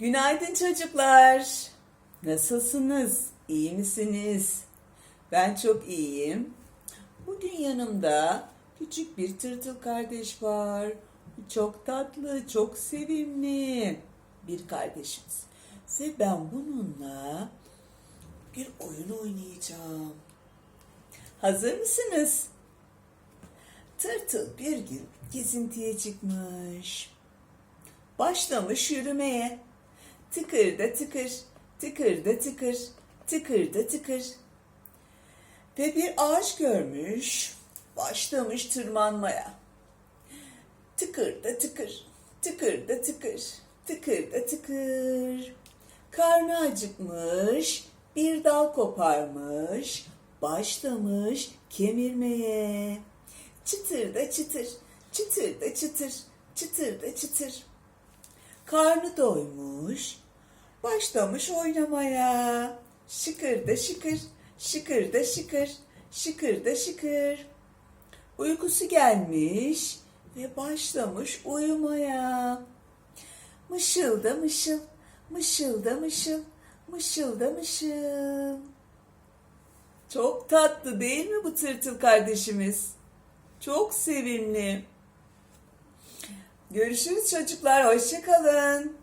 Günaydın çocuklar. Nasılsınız? İyi misiniz? Ben çok iyiyim. Bugün yanımda küçük bir tırtıl kardeş var. Çok tatlı, çok sevimli bir kardeşimiz. Ve ben bununla bir oyun oynayacağım. Hazır mısınız? Tırtıl bir gün gezintiye çıkmış. Başlamış yürümeye. Tıkır da tıkır, tıkır da tıkır, tıkır da tıkır. Ve bir ağaç görmüş, başlamış tırmanmaya. Tıkır da tıkır, tıkır da tıkır, tıkır da tıkır. Karnı acıkmış, bir dal koparmış, başlamış kemirmeye. Çıtır da çıtır, çıtır da çıtır, çıtır da çıtır. Karnı doymuş, başlamış oynamaya. Şıkır da şıkır, şıkır da şıkır, şıkır da şıkır. Uykusu gelmiş ve başlamış uyumaya. Mışıl da mışıl, mışıl da mışıl, mışıl da mışıl. Çok tatlı değil mi bu tırtıl kardeşimiz? Çok sevimli. Görüşürüz çocuklar. Hoşça kalın.